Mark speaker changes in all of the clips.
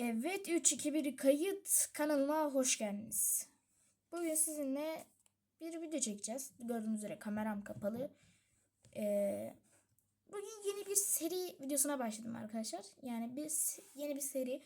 Speaker 1: Evet 3 2 1 kayıt kanalıma hoş geldiniz. Bugün sizinle bir video çekeceğiz. Gördüğünüz üzere kameram kapalı. Ee, bugün yeni bir seri videosuna başladım arkadaşlar. Yani biz yeni bir seri.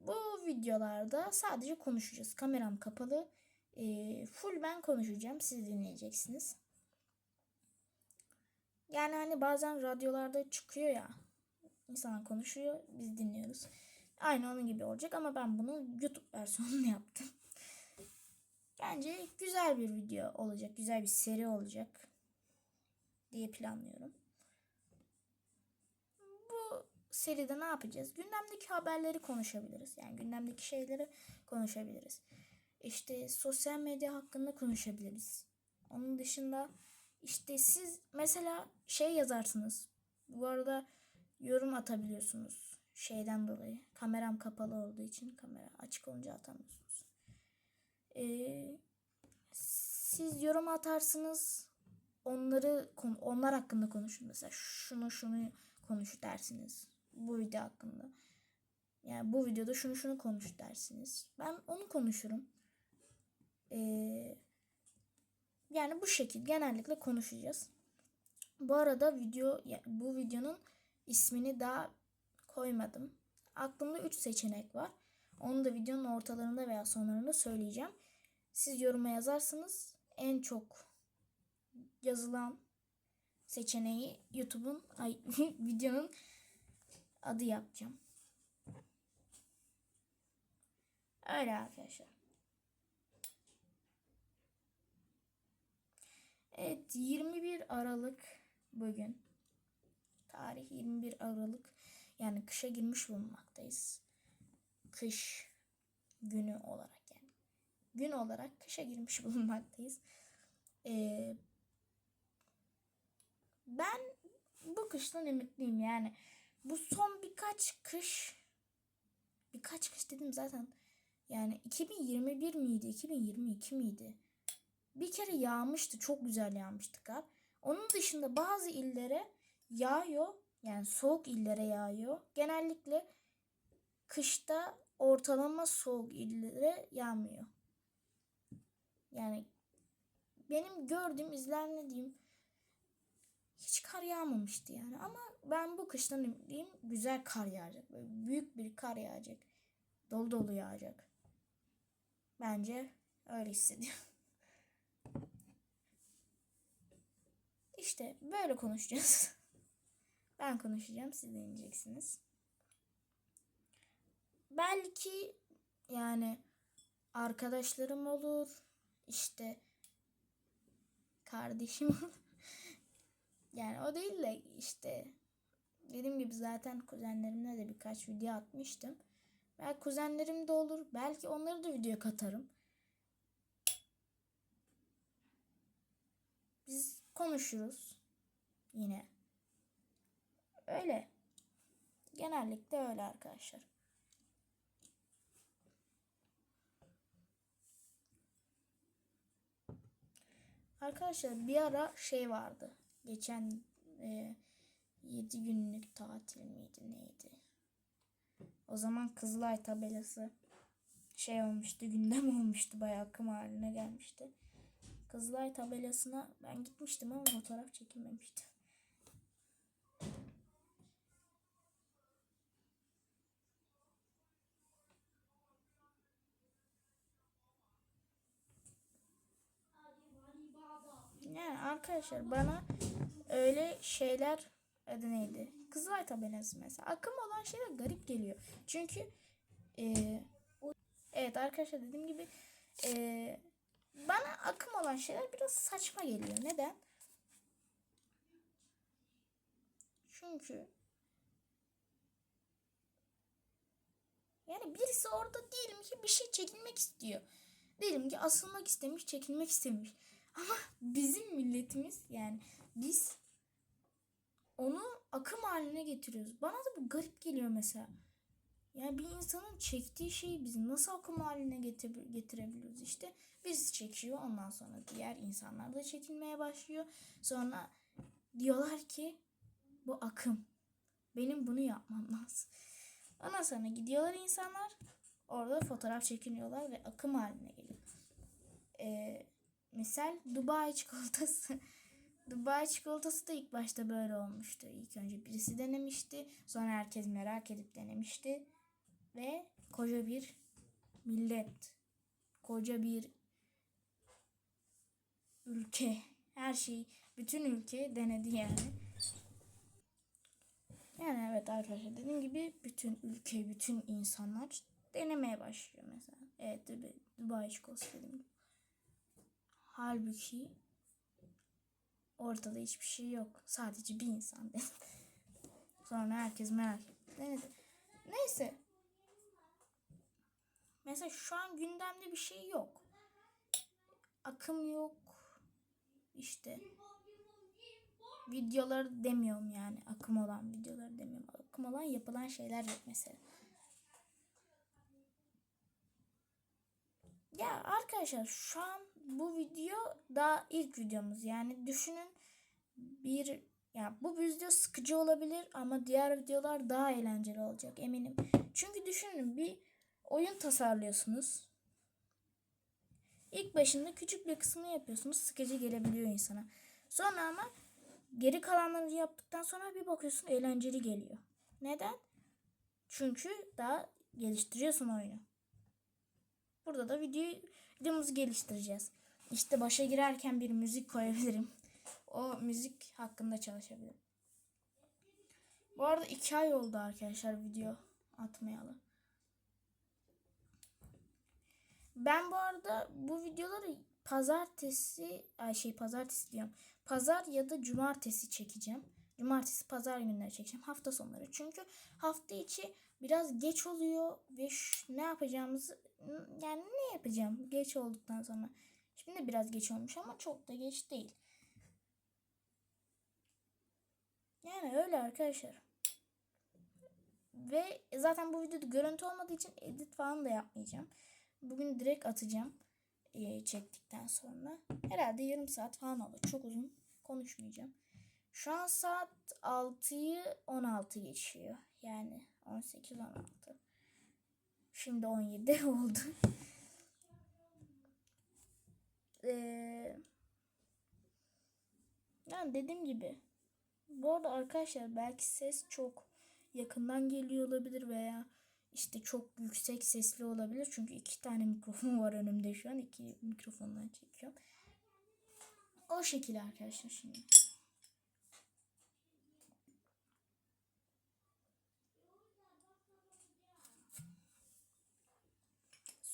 Speaker 1: Bu videolarda sadece konuşacağız. Kameram kapalı. Ee, full ben konuşacağım. Siz dinleyeceksiniz. Yani hani bazen radyolarda çıkıyor ya. İnsan konuşuyor, biz dinliyoruz. Aynı onun gibi olacak ama ben bunu YouTube versiyonunu yaptım. Bence güzel bir video olacak, güzel bir seri olacak diye planlıyorum. Bu seride ne yapacağız? Gündemdeki haberleri konuşabiliriz. Yani gündemdeki şeyleri konuşabiliriz. İşte sosyal medya hakkında konuşabiliriz. Onun dışında işte siz mesela şey yazarsınız. Bu arada yorum atabiliyorsunuz şeyden dolayı. Kameram kapalı olduğu için kamera açık olunca atamıyorsunuz. Ee, siz yorum atarsınız. Onları onlar hakkında konuşun. Mesela şunu şunu konuş dersiniz. Bu video hakkında. Yani bu videoda şunu şunu konuş dersiniz. Ben onu konuşurum. Ee, yani bu şekilde genellikle konuşacağız. Bu arada video bu videonun ismini daha koymadım. Aklımda 3 seçenek var. Onu da videonun ortalarında veya sonlarında söyleyeceğim. Siz yoruma yazarsınız. En çok yazılan seçeneği YouTube'un ay videonun adı yapacağım. Öyle arkadaşlar. Evet 21 Aralık bugün. Tarih 21 Aralık. Yani kışa girmiş bulunmaktayız. Kış günü olarak yani. Gün olarak kışa girmiş bulunmaktayız. Ee, ben bu kıştan ümitliyim yani. Bu son birkaç kış birkaç kış dedim zaten yani 2021 miydi 2022 miydi? Bir kere yağmıştı çok güzel yağmıştı kar. Onun dışında bazı illere yağıyor yani soğuk illere yağıyor. Genellikle kışta ortalama soğuk illere yağmıyor. Yani benim gördüğüm izlenmediğim hiç kar yağmamıştı yani. Ama ben bu kıştan ümitliyim. Güzel kar yağacak. Böyle büyük bir kar yağacak. Dolu dolu yağacak. Bence öyle hissediyorum. İşte böyle konuşacağız. Ben konuşacağım, siz dinleyeceksiniz. Belki yani arkadaşlarım olur, işte kardeşim olur. Yani o değil de işte dediğim gibi zaten kuzenlerimle de birkaç video atmıştım. Belki kuzenlerim de olur. Belki onları da videoya katarım. Biz konuşuruz yine. Öyle. Genellikle öyle arkadaşlar. Arkadaşlar bir ara şey vardı. Geçen e, 7 günlük tatil miydi neydi? O zaman Kızılay tabelası şey olmuştu, gündem olmuştu. Bayağı akım haline gelmişti. Kızılay tabelasına ben gitmiştim ama fotoğraf çekilmemiştim. Yani arkadaşlar bana öyle şeyler adı neydi? Kızılay tabelası mesela. Akım olan şeyler garip geliyor. Çünkü e, evet arkadaşlar dediğim gibi e, bana akım olan şeyler biraz saçma geliyor. Neden? Çünkü yani birisi orada diyelim ki bir şey çekilmek istiyor. Diyelim ki asılmak istemiş, çekilmek istemiş. Ama bizim milletimiz yani biz onu akım haline getiriyoruz. Bana da bu garip geliyor mesela. Yani bir insanın çektiği şeyi biz nasıl akım haline getir getirebiliyoruz? İşte birisi çekiyor ondan sonra diğer insanlar da çekilmeye başlıyor. Sonra diyorlar ki bu akım. Benim bunu yapmam lazım. Ondan sonra gidiyorlar insanlar. Orada fotoğraf çekiniyorlar ve akım haline misal Dubai çikolatası. Dubai çikolatası da ilk başta böyle olmuştu. İlk önce birisi denemişti. Sonra herkes merak edip denemişti. Ve koca bir millet, koca bir ülke, her şey, bütün ülke denedi yani. Yani evet arkadaşlar dediğim gibi bütün ülke, bütün insanlar denemeye başlıyor mesela. Evet Dubai, çikolatası dediğim gibi. Halbuki ortada hiçbir şey yok. Sadece bir insan. Sonra herkes merak etti. Neyse. Mesela şu an gündemde bir şey yok. Akım yok. İşte videolar demiyorum yani. Akım olan videolar demiyorum. Akım olan yapılan şeyler yok mesela. Ya arkadaşlar şu an bu video daha ilk videomuz. Yani düşünün bir ya bu video sıkıcı olabilir ama diğer videolar daha eğlenceli olacak eminim. Çünkü düşünün bir oyun tasarlıyorsunuz. İlk başında küçük bir kısmını yapıyorsunuz. Sıkıcı gelebiliyor insana. Sonra ama geri kalanları yaptıktan sonra bir bakıyorsun eğlenceli geliyor. Neden? Çünkü daha geliştiriyorsun oyunu. Burada da videoyu, videomuzu geliştireceğiz. İşte başa girerken bir müzik koyabilirim. O müzik hakkında çalışabilirim. Bu arada iki ay oldu arkadaşlar video atmayalı. Ben bu arada bu videoları pazartesi, ay şey pazartesi diyorum. Pazar ya da cumartesi çekeceğim. Cumartesi pazar günleri çekeceğim. Hafta sonları. Çünkü hafta içi biraz geç oluyor ve ne yapacağımızı yani ne yapacağım geç olduktan sonra. Şimdi biraz geç olmuş ama çok da geç değil. Yani öyle arkadaşlar. Ve zaten bu videoda görüntü olmadığı için edit falan da yapmayacağım. Bugün direkt atacağım e, çektikten sonra. Herhalde yarım saat falan olur. Çok uzun konuşmayacağım. Şu an saat 6'yı 16 geçiyor. Yani 18-16. Şimdi 17 oldu. ee, yani dediğim gibi. Bu arada arkadaşlar belki ses çok yakından geliyor olabilir veya işte çok yüksek sesli olabilir. Çünkü iki tane mikrofon var önümde şu an. iki mikrofondan çekiyorum. O şekilde arkadaşlar şimdi.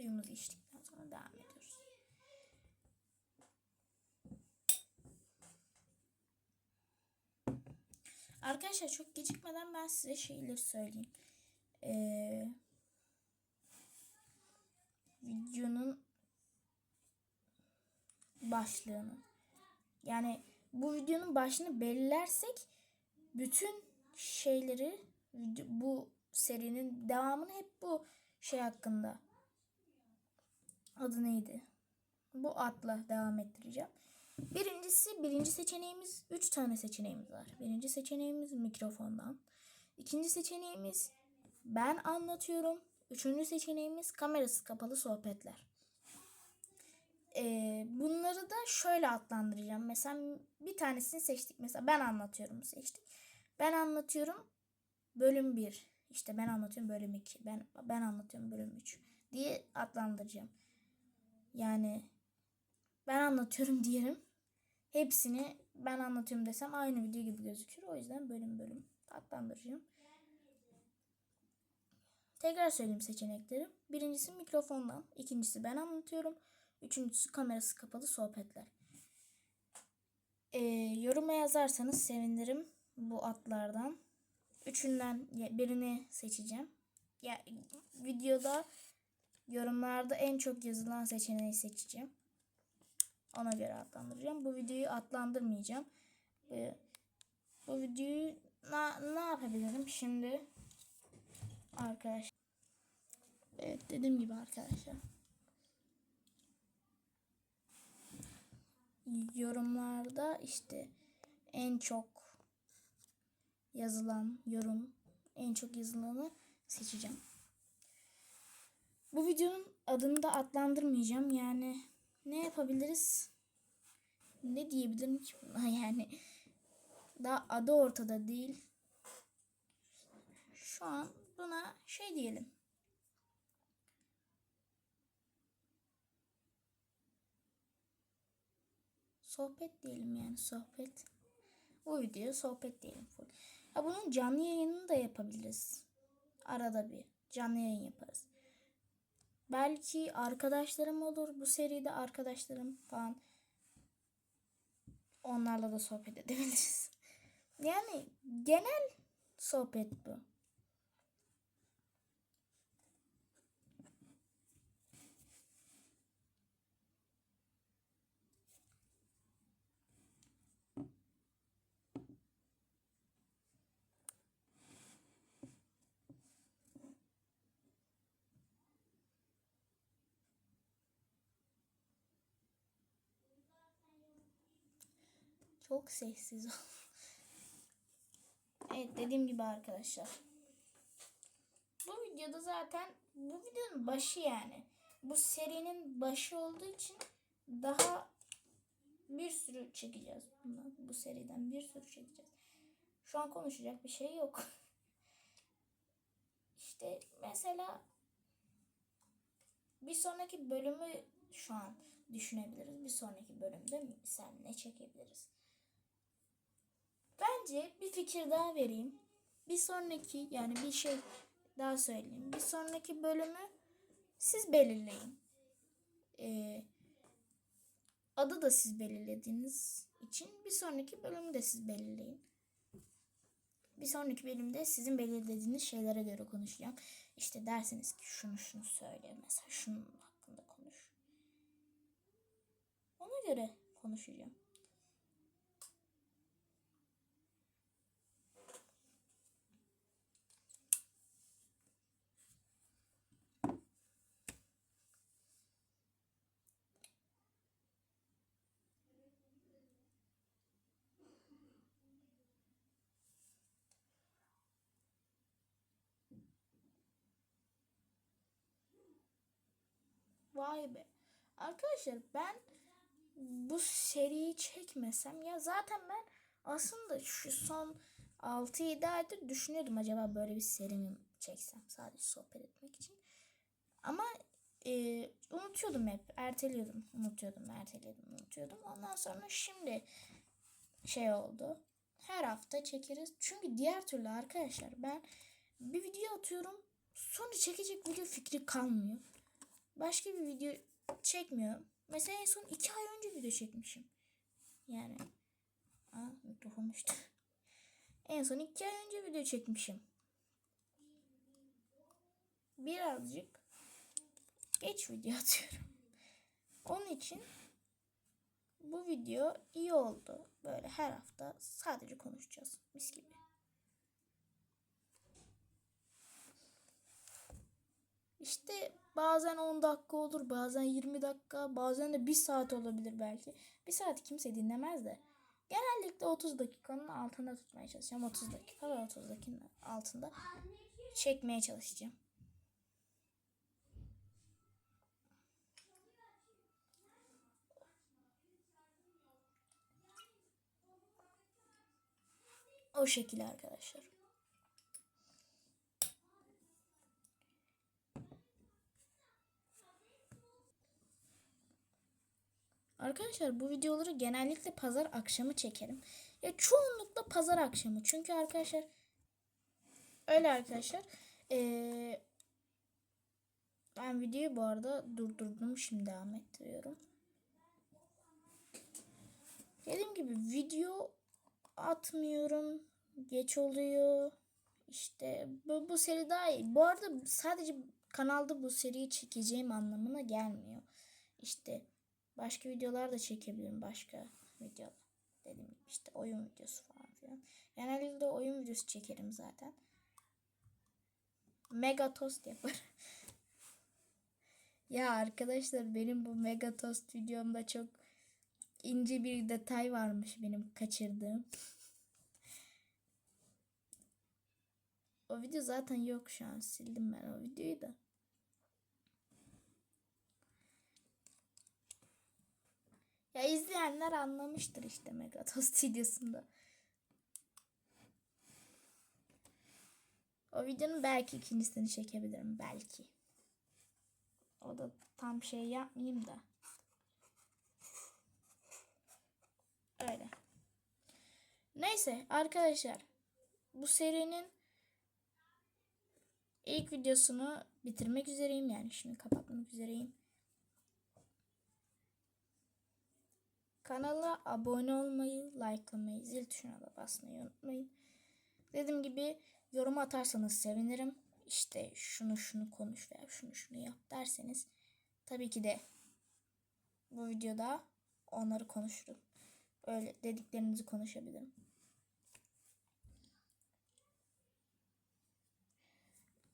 Speaker 1: Suyumuzu içtikten sonra devam ediyoruz. Arkadaşlar çok gecikmeden ben size şeyleri söyleyeyim. Ee, videonun başlığını. Yani bu videonun başını belirlersek bütün şeyleri bu serinin devamını hep bu şey hakkında adı neydi? Bu adla devam ettireceğim. Birincisi birinci seçeneğimiz üç tane seçeneğimiz var. Birinci seçeneğimiz mikrofondan. İkinci seçeneğimiz ben anlatıyorum. Üçüncü seçeneğimiz kamerası kapalı sohbetler. Ee, bunları da şöyle adlandıracağım. Mesela bir tanesini seçtik. Mesela ben anlatıyorum seçtik. Ben anlatıyorum bölüm 1. İşte ben anlatıyorum bölüm 2. Ben, ben anlatıyorum bölüm 3 diye adlandıracağım. Yani ben anlatıyorum diyelim. Hepsini ben anlatıyorum desem aynı video gibi gözükür. O yüzden bölüm bölüm adlandıracağım. Tekrar söyleyeyim seçenekleri. Birincisi mikrofondan. ikincisi ben anlatıyorum. Üçüncüsü kamerası kapalı sohbetler. Ee, yoruma yazarsanız sevinirim bu atlardan. Üçünden birini seçeceğim. Ya videoda yorumlarda en çok yazılan seçeneği seçeceğim. Ona göre adlandıracağım. Bu videoyu adlandırmayacağım. Ee, bu videoyu na, ne yapabilirim şimdi? Arkadaşlar. Evet dediğim gibi arkadaşlar. Yorumlarda işte en çok yazılan yorum en çok yazılanı seçeceğim. Bu videonun adını da adlandırmayacağım. Yani ne yapabiliriz? Ne diyebilirim ki buna yani? Daha adı ortada değil. Şu an buna şey diyelim. Sohbet diyelim yani sohbet. Bu videoya sohbet diyelim. Ha, bunun canlı yayınını da yapabiliriz. Arada bir canlı yayın yaparız. Belki arkadaşlarım olur. Bu seride arkadaşlarım falan. Onlarla da sohbet edebiliriz. Yani genel sohbet bu. Çok sessiz ol. evet dediğim gibi arkadaşlar. Bu videoda zaten bu videonun başı yani. Bu serinin başı olduğu için daha bir sürü çekeceğiz bundan. Bu seriden bir sürü çekeceğiz. Şu an konuşacak bir şey yok. İşte mesela bir sonraki bölümü şu an düşünebiliriz. Bir sonraki bölümde sen ne çekebiliriz? Bence bir fikir daha vereyim. Bir sonraki yani bir şey daha söyleyeyim. Bir sonraki bölümü siz belirleyin. Ee, adı da siz belirlediğiniz için bir sonraki bölümü de siz belirleyin. Bir sonraki bölümde sizin belirlediğiniz şeylere göre konuşacağım. İşte dersiniz ki şunu şunu söyle mesela şunun hakkında konuş. Ona göre konuşacağım. Vay be. Arkadaşlar ben bu seriyi çekmesem ya zaten ben aslında şu son 6-7 aydır düşünüyordum acaba böyle bir seri mi çeksem sadece sohbet etmek için. Ama e, unutuyordum hep. Erteliyordum. Unutuyordum, erteliyordum, unutuyordum. Ondan sonra şimdi şey oldu. Her hafta çekeriz. Çünkü diğer türlü arkadaşlar ben bir video atıyorum. Sonra çekecek video fikri kalmıyor başka bir video çekmiyorum. Mesela en son iki ay önce video çekmişim. Yani. Aa mikrofon işte. En son iki ay önce video çekmişim. Birazcık geç video atıyorum. Onun için bu video iyi oldu. Böyle her hafta sadece konuşacağız. Mis gibi. İşte bazen 10 dakika olur, bazen 20 dakika, bazen de 1 saat olabilir belki. 1 saat kimse dinlemez de. Genellikle 30 dakikanın altında tutmaya çalışacağım. 30 dakika ve 30 dakikanın altında çekmeye çalışacağım. O şekilde arkadaşlar. Arkadaşlar bu videoları genellikle pazar akşamı çekerim. Ya çoğunlukla pazar akşamı. Çünkü arkadaşlar öyle arkadaşlar. Ee, ben videoyu bu arada durdurdum. Şimdi devam ettiriyorum. Dediğim gibi video atmıyorum. Geç oluyor. İşte bu, bu seri daha iyi. Bu arada sadece kanalda bu seriyi çekeceğim anlamına gelmiyor. İşte Başka videolar da çekebilirim. Başka video. Gibi işte oyun videosu falan filan. Genellikle oyun videosu çekerim zaten. Mega tost yapar. ya arkadaşlar benim bu mega tost videomda çok ince bir detay varmış benim kaçırdığım. O video zaten yok şu an. Sildim ben o videoyu da. Ya izleyenler anlamıştır işte Megatos stüdyosunda. O videonun belki ikincisini çekebilirim. Belki. O da tam şey yapmayayım da. Öyle. Neyse arkadaşlar. Bu serinin ilk videosunu bitirmek üzereyim. Yani şimdi kapatmak üzereyim. Kanala abone olmayı, likelamayı, zil tuşuna da basmayı unutmayın. Dediğim gibi yorum atarsanız sevinirim. İşte şunu şunu konuş veya şunu şunu yap derseniz tabii ki de bu videoda onları konuşurum. Öyle dediklerinizi konuşabilirim.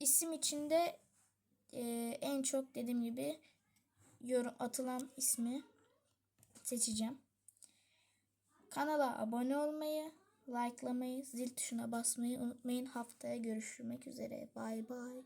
Speaker 1: İsim içinde e, en çok dediğim gibi yorum atılan ismi seçeceğim. Kanala abone olmayı, likelamayı, zil tuşuna basmayı unutmayın. Haftaya görüşmek üzere. Bay bay.